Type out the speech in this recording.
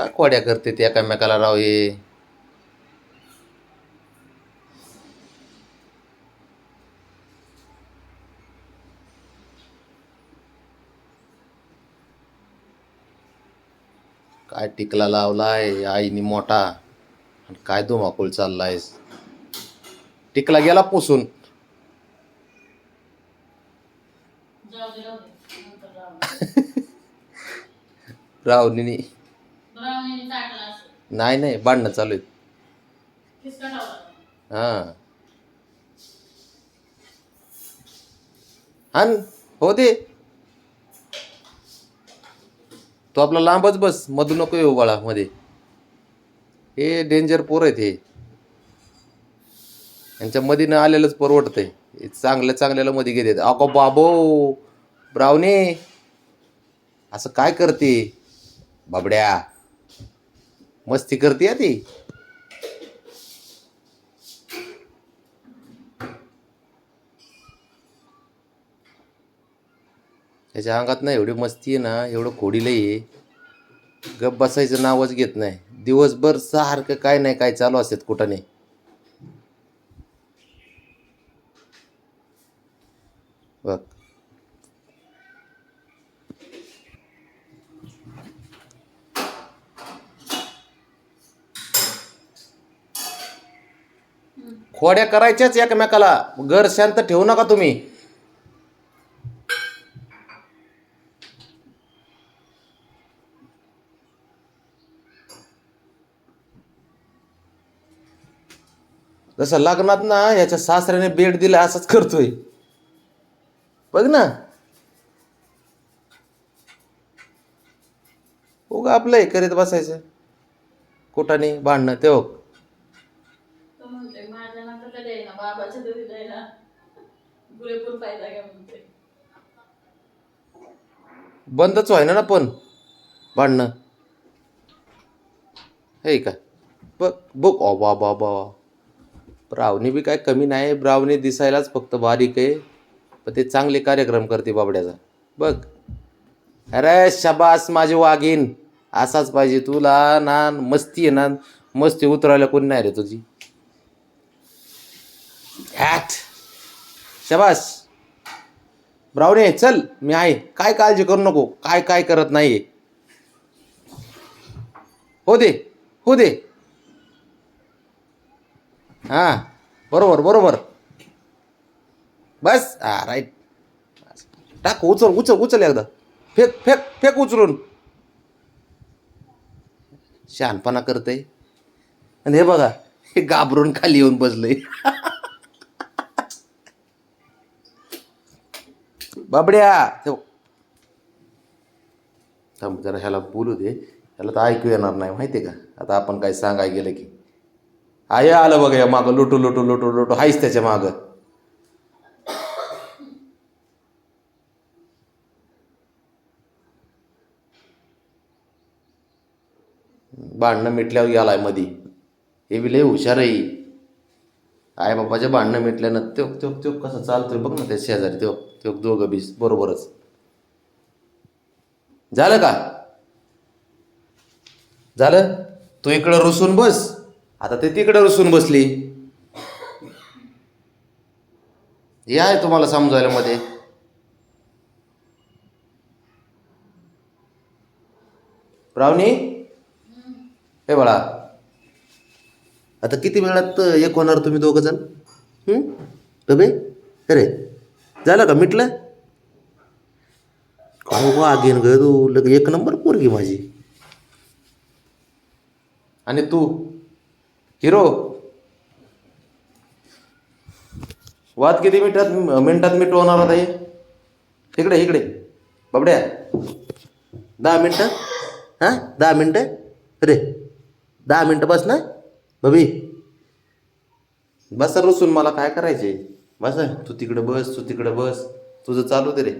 काय खोड्या करते ते एकामेकाला? राव हे. काय टिकला लावलाय? आईनी मोठा. आणि काय धुमाकूळ चाललाय टिकला गेला पुसून. रावणीने नाही नाही भांडणं चालू आहेत. किसका हां हो दे. तो आपला लांबच बस मधू नको येऊ बाळा मध्ये हे डेंजर पोर आहेत हे. यांच्या मध्ये न आलेलंच परवडतंय. चांगल्या चांगल्याला मध्ये घेतात अको बाबो ब्रावणे. असं काय करते? बाबड्या. मस्ती करते या ती. त्याच्या अंगात ना एवढी मस्ती आहे ना एवढं खोडीला आहे. गप बसायचं नावच घेत नाही. दिवसभर सारखं काय नाही काय चालू असतात कुठं नाही. बघ. खोड्या करायच्याच एकमेकाला. घर शांत ठेवू नका तुम्ही. जसं लग्नात ना याच्या सासऱ्याने बेड दिला असंच करतोय. बघ ना. उगा आपलं हे करीत बसायचं. कुठाने भांडणं ते हो तो म्हणतोय माझ्या नंतर कधी आहे ना बाबाच्या तरी द्यायला पुरेपूर फायदा घ्या म्हणतोय बंदच व्हाय ना पण भांडणं. हे का बघ बघ ओ बा बा बा ब्रावणी बी काय कमी नाही ब्रावणी दिसायलाच फक्त बारीक आहे. पण ते चांगले कार्यक्रम करते बाबड्याचा. बघ. अरे शबास माझी वाघीन असाच पाहिजे तुला ना मस्ती आहे ना मस्ती उतरायला कोणी नाही रे तुझी. ॲट. शबास. ब्रावणे चल मी आहे. काय काळजी करू नको. काय काय करत नाहीये. हो दे हो दे. हां बरोबर बरोबर. बस हा राईट टाक उचल उचल उचल एकदा. फेक फेक फेक उचलून. शहाणपणा करते आणि हे बघा हे घाबरून खाली येऊन बसलंय. बाबड्या! ठेव थांब जरा ह्याला बोलू दे. ह्याला तर ऐकू येणार नाही माहिती आहे का? आता आपण काय सांगाय गेलं की. आय आलं बघा या मागं. लुटू लुटू लुटू लुटू. हायच त्याच्या मागं. भांडणं मिटल्यावर गेलाय मधी. हे बी लय हुशार आहे. आई बाबाच्या भांडणं मिटल्यानं त्यो त्यो त्यो कसं चालतोय बघ ना त्या शेजारी त्यो त्यो दोघं बीस बरोबरच. झालं का? झालं? तू इकडं रुसून बस. आता ते तिकडं रुसून बसली. हे आहे तुम्हाला समजायला मध्ये. प्रावणी हे बाळा. आता किती वेळात एक होणार तुम्ही दोघं जण? डबे अरे झालं का मिटलं? काय वागेन ग तू लग एक नंबर पोरगी माझी. आणि तू? हिरो? वाद किती मिनिटात मिनिटात मिटवणार होता हे? इकडे इकडे. बाबड्या. दहा मिनटं? हां? दहा मिनटं? अरे दहा मिनटं बस ना? बबी बस रुसून मला काय करायचे बस तू तिकडं बस तू तिकडं बस. तुझं चालू दे रे.